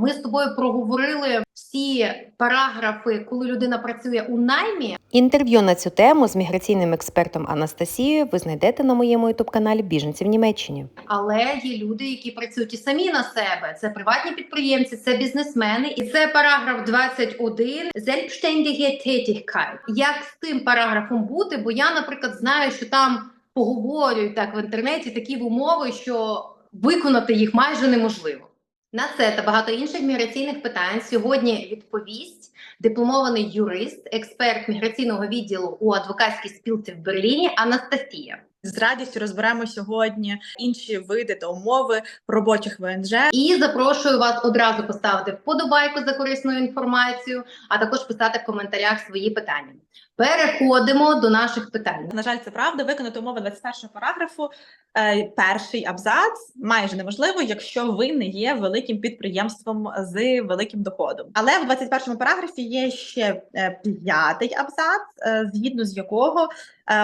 Ми з тобою проговорили всі параграфи, коли людина працює у наймі. Інтерв'ю на цю тему з міграційним експертом Анастасією ви знайдете на моєму ютуб каналі Біженці в Німеччині. Але є люди, які працюють і самі на себе. Це приватні підприємці, це бізнесмени, і це параграф 21 «Selbstständige Tätigkeit». Як з тим параграфом бути? Бо я, наприклад, знаю, що там поговорюють так в інтернеті такі умови, що виконати їх майже неможливо. На це та багато інших міграційних питань сьогодні відповість дипломований юрист, експерт міграційного відділу у адвокатській спілці в Берліні Анастасія. З радістю розберемо сьогодні інші види та умови робочих ВНЖ. І запрошую вас одразу поставити вподобайку за корисну інформацію, а також писати в коментарях свої питання. Переходимо до наших питань. На жаль, це правда. Виконати умови 21 параграфу. е, Перший абзац майже неможливо, якщо ви не є великим підприємством з великим доходом. Але в 21 параграфі є ще е, п'ятий абзац, е, згідно з якого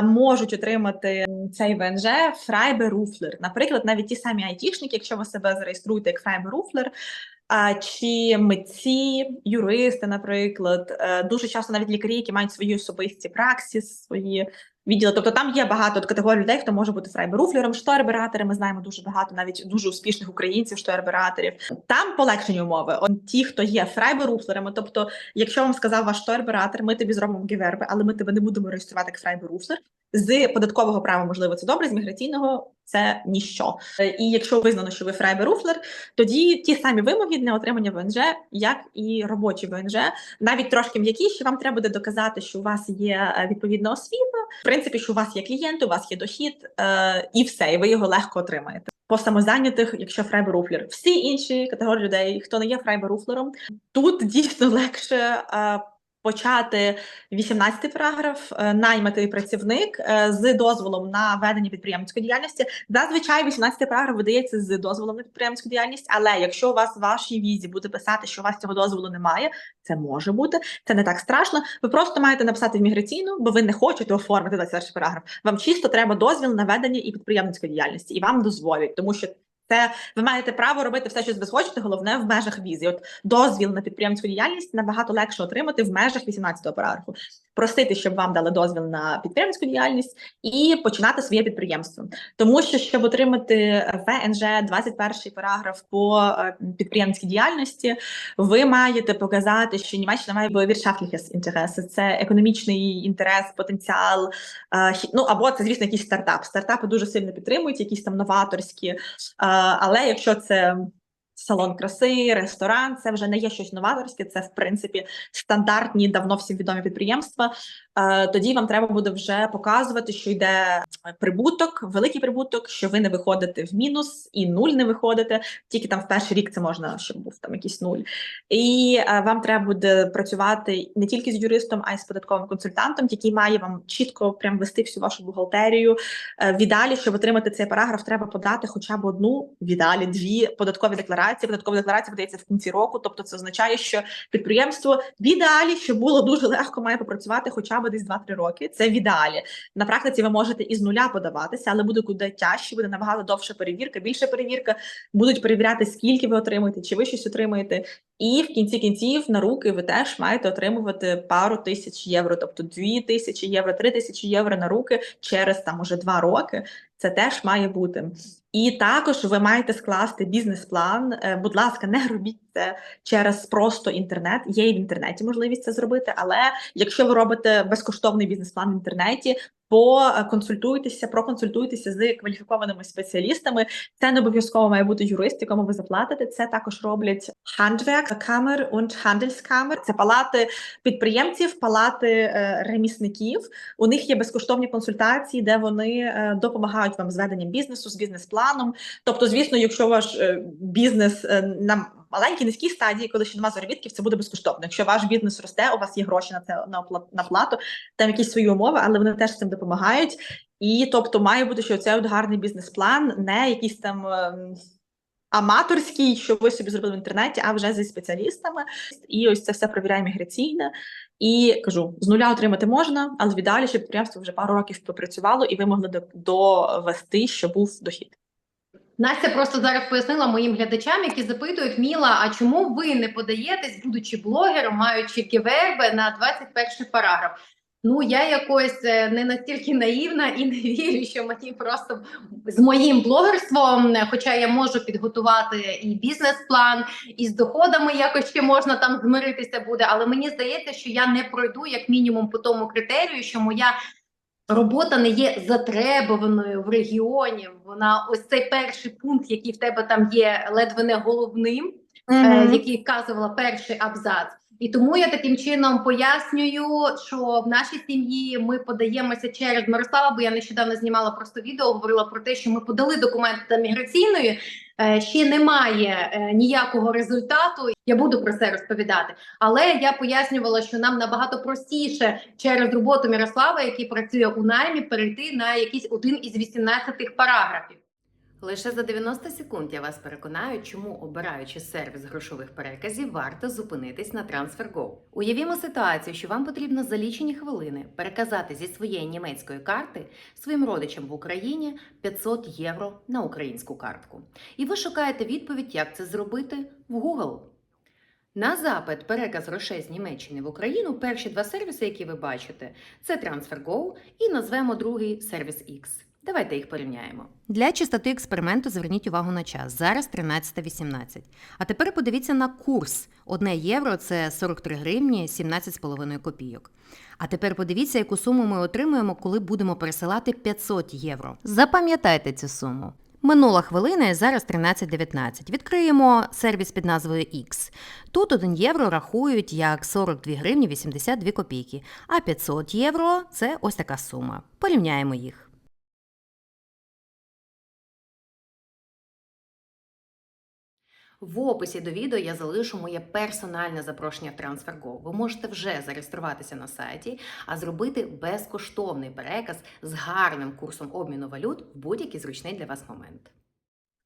можуть отримати цей ВНЖ фрайберуфлер. Наприклад, навіть ті самі айтішники, якщо ви себе зареєструєте як фрайберуфлер, а, чи митці, юристи, наприклад, е, дуже часто навіть лікарі, які мають свої особисті праксіс, свої відділи. Тобто там є багато категорій людей, хто може бути фрайберуфлером, шторбератором. Ми знаємо дуже багато навіть дуже успішних українців, шторбераторів. Там полегшені умови. От ті, хто є фрайберуфлерами, тобто, якщо вам сказав ваш шторбератор, ми тобі зробимо гіверби, але ми тебе не будемо реєструвати як фрайберуфлер. З податкового права, можливо, це добре, з міграційного це ніщо. Е, І якщо визнано, що ви фрайберуфлер, тоді ті самі вимоги для отримання ВНЖ, як і робочі ВНЖ, навіть трошки м'якіші, вам треба буде доказати, що у вас є е, відповідна освіта, в принципі, що у вас є клієнти, у вас є дохід, е, і все, і ви його легко отримаєте. По самозайнятих, якщо фрайберуфлер, всі інші категорії людей, хто не є фрайберуфлером, тут дійсно легше. Почати 18 параграф, е, наймати працівник е, з дозволом на ведення підприємницької діяльності. Зазвичай 18 параграф видається з дозволом на підприємницьку діяльність, але якщо у вас в вашій візі буде писати, що у вас цього дозволу немає, це може бути, це не так страшно. Ви просто маєте написати в міграційну, бо ви не хочете оформити 21 параграф. Вам чисто треба дозвіл на ведення і підприємницької діяльності, і вам дозволять, тому що. Це ви маєте право робити все, що ви хочете, головне в межах візі. От дозвіл на підприємницьку діяльність набагато легше отримати в межах 18-го параграфу. Просити, щоб вам дали дозвіл на підприємницьку діяльність і починати своє підприємство. Тому що щоб отримати ВНЖ 21 параграф по е, підприємницькій діяльності, ви маєте показати, що Німеччина має wirtschaftliches інтереси, це економічний інтерес, потенціал. е, Ну або це, звісно, якийсь стартап. Стартапи дуже сильно підтримують, якісь там новаторські. Але якщо це салон краси, ресторан, це вже не є щось новаторське, це в принципі стандартні, давно всім відомі підприємства. Е, Тоді вам треба буде вже показувати, що йде прибуток, великий прибуток, що ви не виходите в мінус і нуль не виходите. Тільки там в перший рік це можна, щоб був там якийсь нуль. І е, вам треба буде працювати не тільки з юристом, а й з податковим консультантом, який має вам чітко прям вести всю вашу бухгалтерію. Е, В ідеалі, щоб отримати цей параграф, треба подати хоча б одну, в ідеалі дві податкові декларації. Податкові декларація подається в кінці року. Тобто, це означає, що підприємство в ідеалі, що було дуже легко, має попрацювати хоча б десь 2-3 роки. Це в ідеалі. На практиці ви можете із нуля подаватися, але буде куди тяжче, буде набагато довша перевірка, більша перевірка. Будуть перевіряти, скільки ви отримуєте, чи ви щось отримуєте. І в кінці кінців на руки ви теж маєте отримувати пару тисяч євро, тобто дві тисячі євро, три тисячі євро на руки через там уже два роки. Це теж має бути. І також ви маєте скласти бізнес-план. Е, Будь ласка, не робіть це через просто інтернет. Є і в інтернеті можливість це зробити, але якщо ви робите безкоштовний бізнес-план в інтернеті, поконсультуйтеся, проконсультуйтеся з кваліфікованими спеціалістами. Це не обов'язково має бути юрист, якому ви заплатите. Це також роблять Handwerkskammer und Handelskammer. Це палати підприємців, палати е, ремісників. У них є безкоштовні консультації, де вони е, допомагають вам з веденням бізнесу, з бізнес-планом. Тобто, звісно, якщо ваш е, бізнес е, на маленькій низькій стадії, коли ще немає заробітків, це буде безкоштовно. Якщо ваш бізнес росте, у вас є гроші на це на опла- на плату, там якісь свої умови, але вони теж цим допомагають. І тобто має бути, що це гарний бізнес-план, не якийсь там. ем, Аматорський, що ви собі зробили в інтернеті, а вже зі спеціалістами, і ось це все перевіряє міграційне. І кажу, з нуля отримати можна, але в ідеалі, щоб підприємство вже пару років попрацювало, і ви могли довести, що був дохід. Настя просто зараз пояснила моїм глядачам, які запитують Міла, а чому ви не подаєтесь, будучи блогером, маючи ківерби на 21 параграф? Ну я якось е, не настільки наївна і не вірю, що мені просто з моїм блогерством, е, хоча я можу підготувати і бізнес-план, і з доходами якось ще можна там змиритися буде. Але мені здається, що я не пройду як мінімум по тому критерію, що моя робота не є затребуваною в регіоні. Вона ось цей перший пункт, який в тебе там є ледве не головним, е, який вказувала перший абзац. І тому я таким чином пояснюю, що в нашій сім'ї ми подаємося через Мирослава, бо я нещодавно знімала просто відео, говорила про те, що ми подали документи до міграційної. е, Ще немає е, ніякого результату. Я буду про це розповідати. Але я пояснювала, що нам набагато простіше через роботу Мірослава, який працює у наймі, перейти на якийсь один із 18 параграфів. Лише за 90 секунд я вас переконаю, чому обираючи сервіс грошових переказів, варто зупинитись на TransferGo. Уявімо ситуацію, що вам потрібно за лічені хвилини переказати зі своєї німецької карти своїм родичам в Україні 500 євро на українську картку. І ви шукаєте відповідь, як це зробити в Google. На запит переказ грошей з Німеччини в Україну перші два сервіси, які ви бачите, це TransferGo і назвемо другий сервіс X. Давайте їх порівняємо. Для чистоти експерименту зверніть увагу на час. Зараз 13.18. А тепер подивіться на курс. Одне євро це 43 гривні 17,5 копійок. А тепер подивіться, яку суму ми отримуємо, коли будемо пересилати 500 євро. Запам'ятайте цю суму. Минула хвилина і зараз 13.19. Відкриємо сервіс під назвою X. Тут 1 євро рахують як 42 гривні 82 копійки, а 500 євро це ось така сума. Порівняємо їх. В описі до відео я залишу моє персональне запрошення TransferGo. Ви можете вже зареєструватися на сайті, а зробити безкоштовний переказ з гарним курсом обміну валют в будь-який зручний для вас момент.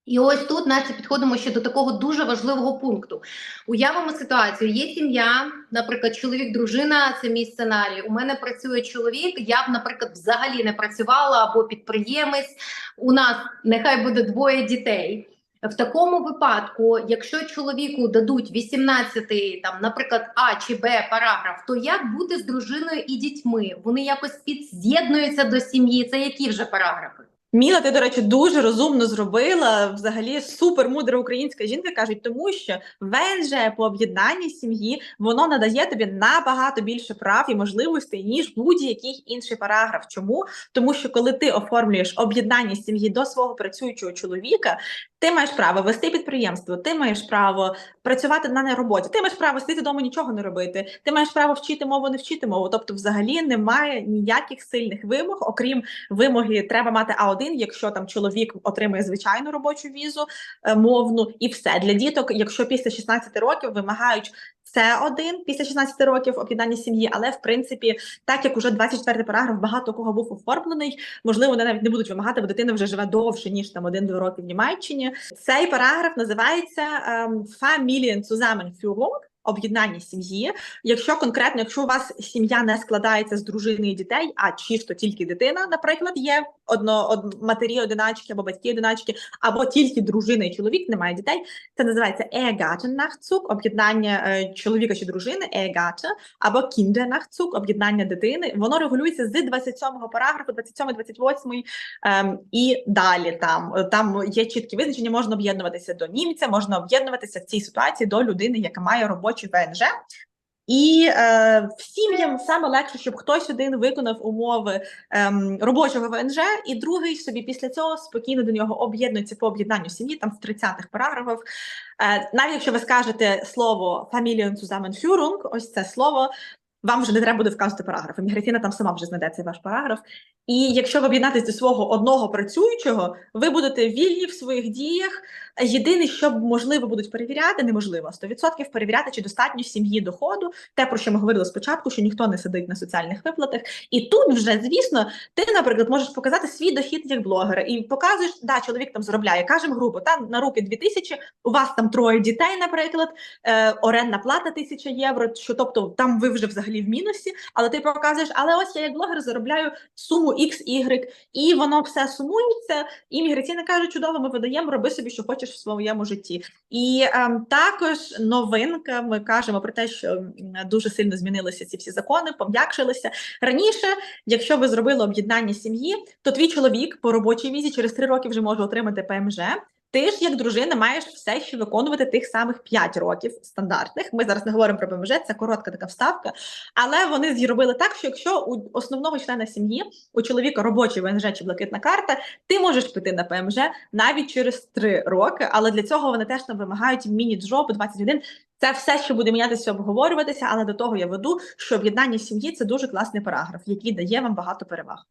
І ось тут Настя, підходимо ще до такого дуже важливого пункту. Уявимо ситуацію: є сім'я, наприклад, чоловік, дружина, це мій сценарій. У мене працює чоловік. Я б, наприклад, взагалі не працювала або підприємець. У нас нехай буде двоє дітей. В такому випадку, якщо чоловіку дадуть 18, там, наприклад, А чи Б параграф, то як бути з дружиною і дітьми? Вони якось підз'єднуються до сім'ї. Це які вже параграфи? Міла, ти, до речі, дуже розумно зробила. Взагалі супер мудра українська жінка кажуть, тому що ВНЖ по об'єднанні сім'ї воно надає тобі набагато більше прав і можливостей, ніж будь-який інший параграф. Чому? Тому що коли ти оформлюєш об'єднання сім'ї до свого працюючого чоловіка, ти маєш право вести підприємство, ти маєш право працювати на роботі, ти маєш право сидіти вдома нічого не робити, ти маєш право вчити мову, не вчити мову. Тобто, взагалі немає ніяких сильних вимог, окрім вимоги, треба мати А1, якщо там чоловік отримує звичайну робочу візу е, мовну, і все для діток, якщо після 16 років вимагають. Це один після 16 років об'єднання сім'ї, але в принципі, так як уже 24 параграф багато кого був оформлений, можливо, вони навіть не будуть вимагати, бо дитина вже живе довше ніж там один-два роки в Німеччині. Цей параграф називається ем, Familienzusammenführung, об'єднання сім'ї. Якщо конкретно, якщо у вас сім'я не складається з дружини і дітей, а чисто тільки дитина, наприклад, є одно од, матері одиначки або батьки одиначки, або тільки дружина і чоловік, немає дітей. Це називається Ehegattennachzug, об'єднання е, чоловіка чи дружини, Ehegatte, або Kindernachzug, об'єднання дитини. Воно регулюється з 27-го параграфу, 27-28 ем, і далі. Там там є чіткі визначення, можна об'єднуватися до німця, можна об'єднуватися в цій ситуації до людини, яка має робочий ВНЖ. І е, сім'ям саме легше, щоб хтось один виконав умови е, робочого ВНЖ, і другий собі після цього спокійно до нього об'єднується по об'єднанню сім'ї, там в 30-х параграфах. Е, навіть якщо ви скажете слово Familienzusammenführung, ось це слово, вам вже не треба буде вказувати параграф. Міграційна там сама вже знайде цей ваш параграф. І якщо ви об'єднатись до свого одного працюючого, ви будете вільні в своїх діях. Єдине, що можливо будуть перевіряти, неможливо 100% перевіряти, чи достатньо сім'ї доходу, те про що ми говорили спочатку, що ніхто не сидить на соціальних виплатах. І тут вже, звісно, ти, наприклад, можеш показати свій дохід як блогера і показуєш, да, чоловік там заробляє, кажемо грубо, там на руки 2000, у вас там троє дітей, наприклад, е, орендна плата 1000 євро. Що тобто там ви вже взагалі в мінусі, але ти показуєш, але ось я як блогер заробляю суму X, Y, і воно все сумується. І міграційна каже, чудово, ми видаємо, роби собі, що хочеш в своєму житті. І ем, також новинка. Ми кажемо про те, що дуже сильно змінилися ці всі закони, пом'якшилися раніше. Якщо ви зробили об'єднання сім'ї, то твій чоловік по робочій візі через три роки вже може отримати ПМЖ. Ти ж, як дружина, маєш все ще виконувати тих самих 5 років стандартних. Ми зараз не говоримо про ПМЖ, це коротка така вставка. Але вони зробили так, що якщо у основного члена сім'ї у чоловіка робочий ВНЖ чи блакитна карта, ти можеш піти на ПМЖ навіть через 3 роки. Але для цього вони теж там вимагають міні-джоб 21. Це все, що буде мінятися, обговорюватися. Але до того я веду, що об'єднання сім'ї це дуже класний параграф, який дає вам багато переваг.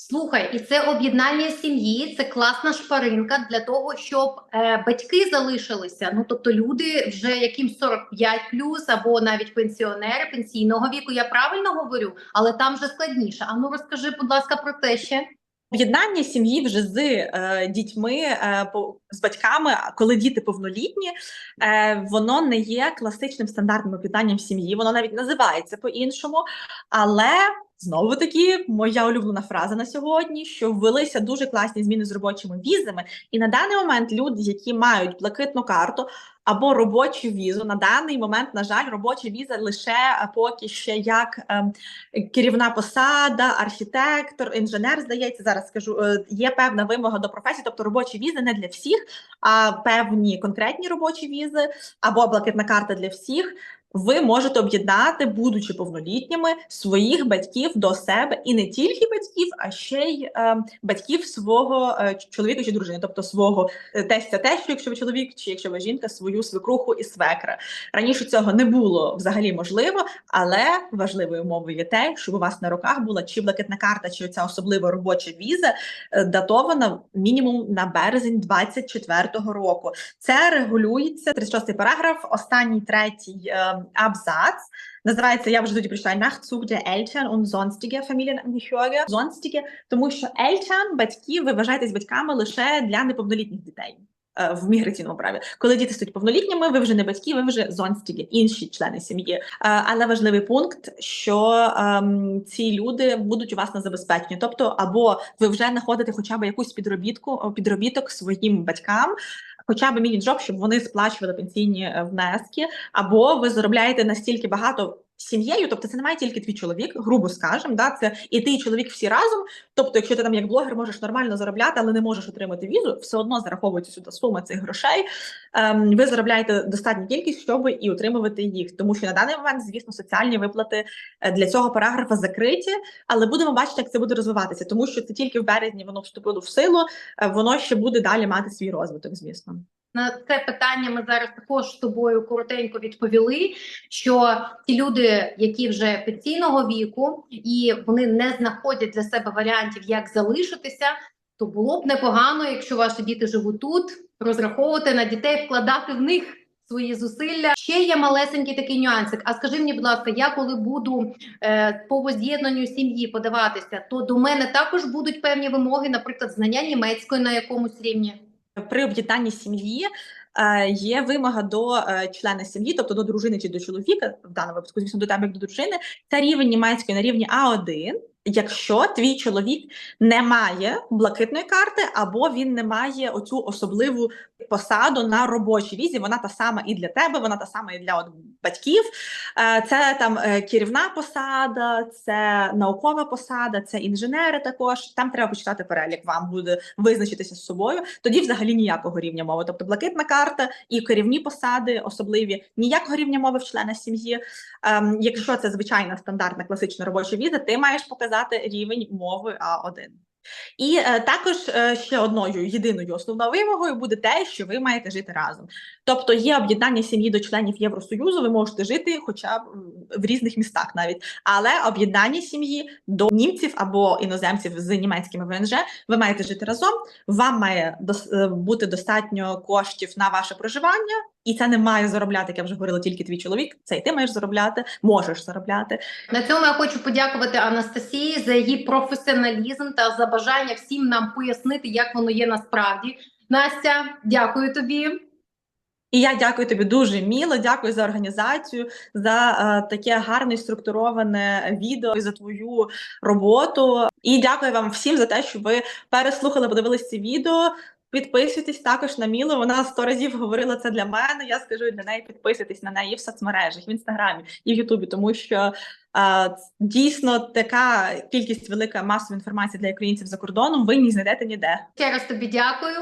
Слухай, і це об'єднання сім'ї, це класна шпаринка для того, щоб е, батьки залишилися. Ну тобто люди вже яким 45 плюс або навіть пенсіонери пенсійного віку. Я правильно говорю, але там вже складніше. А ну розкажи, будь ласка, про те ще. Об'єднання сім'ї вже з е, дітьми, е, по, з батьками, коли діти повнолітні, е, воно не є класичним стандартним об'єднанням сім'ї, воно навіть називається по-іншому. Але знову таки, моя улюблена фраза на сьогодні: що ввелися дуже класні зміни з робочими візами, і на даний момент люди, які мають блакитну карту. Або робочу візу на даний момент, на жаль, робоча віза лише е, поки ще як ем, керівна посада, архітектор, інженер, здається, зараз скажу, е, є певна вимога до професії, тобто робочі візи не для всіх, а певні конкретні робочі візи або блакитна карта для всіх. Ви можете об'єднати, будучи повнолітніми, своїх батьків до себе і не тільки батьків, а ще й е, батьків свого е, чоловіка чи дружини, тобто свого тестя, тещу, якщо ви чоловік, чи якщо ви жінка, свою свекруху і свекра. Раніше цього не було взагалі можливо, але важливою умовою є те, щоб у вас на руках була чи блакитна карта, чи ця особлива робоча віза, е, датована мінімум на березень 24-го року. Це регулюється 36-й параграф, останній третій е, абзац. Називається, я вже тоді прочитаю, Nachzug der Eltern und sonstige Familienangehörige. Sonstige, тому що Eltern, батьки, ви вважаєтесь батьками лише для неповнолітніх дітей е, в міграційному праві. Коли діти стають повнолітніми, ви вже не батьки, ви вже зонстіги, інші члени сім'ї. Е, Але важливий пункт, що ем, ці люди будуть у вас на забезпеченні. Тобто, або ви вже знаходите хоча б якусь підробітку, підробіток своїм батькам. Хоча б міні-джоб, щоб вони сплачували пенсійні е, внески, або ви заробляєте настільки багато сім'єю, тобто це не має тільки твій чоловік, грубо скажемо, да, це і ти, і чоловік всі разом. Тобто, якщо ти там як блогер можеш нормально заробляти, але не можеш отримати візу, все одно зараховується сюди сума цих грошей. Ем, ви заробляєте достатню кількість, щоб і отримувати їх. Тому що на даний момент, звісно, соціальні виплати е, для цього параграфа закриті, але будемо бачити, як це буде розвиватися, тому що це тільки в березні воно вступило в силу, е, воно ще буде далі мати свій розвиток, звісно. На це питання ми зараз також з тобою коротенько відповіли. Що ті люди, які вже пенсійного віку, і вони не знаходять для себе варіантів, як залишитися, то було б непогано, якщо ваші діти живуть тут, розраховувати на дітей, вкладати в них свої зусилля. Ще є малесенький такий нюансик. А скажи мені, будь ласка, я коли буду е, по воз'єднанню сім'ї подаватися, то до мене також будуть певні вимоги, наприклад, знання німецької на якомусь рівні. При об'єднанні сім'ї е, є вимога до е, члена сім'ї, тобто до дружини чи до чоловіка, в даному випадку, звісно, до тебе як до дружини, це рівень німецької на рівні А1, якщо твій чоловік не має блакитної карти, або він не має оцю особливу посаду на робочій візі. Вона та сама і для тебе, вона та сама і для от, батьків. Е, Це там е, керівна посада, це наукова посада, це інженери також. Там треба почитати перелік. Вам буде визначитися з собою. Тоді взагалі ніякого рівня мови. Тобто блакитна карта і керівні посади особливі, ніякого рівня мови в члена сім'ї. Ем, якщо це звичайна стандартна класична робоча віза, ти маєш показати рівень мови А1. І е, також е, ще одною єдиною основною вимогою буде те, що ви маєте жити разом. Тобто є об'єднання сім'ї до членів Євросоюзу, ви можете жити хоча б в різних містах навіть, але об'єднання сім'ї до німців або іноземців з німецькими ВНЖ, ви маєте жити разом. Вам має дос- е, бути достатньо коштів на ваше проживання, і це не має заробляти, як я вже говорила, тільки твій чоловік. Це і ти маєш заробляти, можеш заробляти. На цьому я хочу подякувати Анастасії за її професіоналізм та за бажання всім нам пояснити, як воно є насправді. Настя, дякую тобі. І я дякую тобі дуже міло. Дякую за організацію, за е, таке гарне структуроване відео і за твою роботу. І дякую вам всім за те, що ви переслухали, подивились це відео. Підписуйтесь також на Мілу. Вона сто разів говорила це для мене. Я скажу і для неї підписуйтесь на неї в соцмережах, в інстаграмі і в Ютубі, тому що е, дійсно така кількість велика масової інформації для українців за кордоном. Ви не знайдете ніде. Ще раз тобі дякую.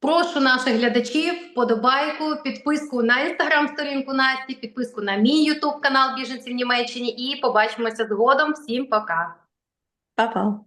Прошу наших глядачів вподобайку, підписку на інстаграм-сторінку Насті, підписку на мій Ютуб канал Біженці в Німеччині. І побачимося згодом. Всім пока. Па-па!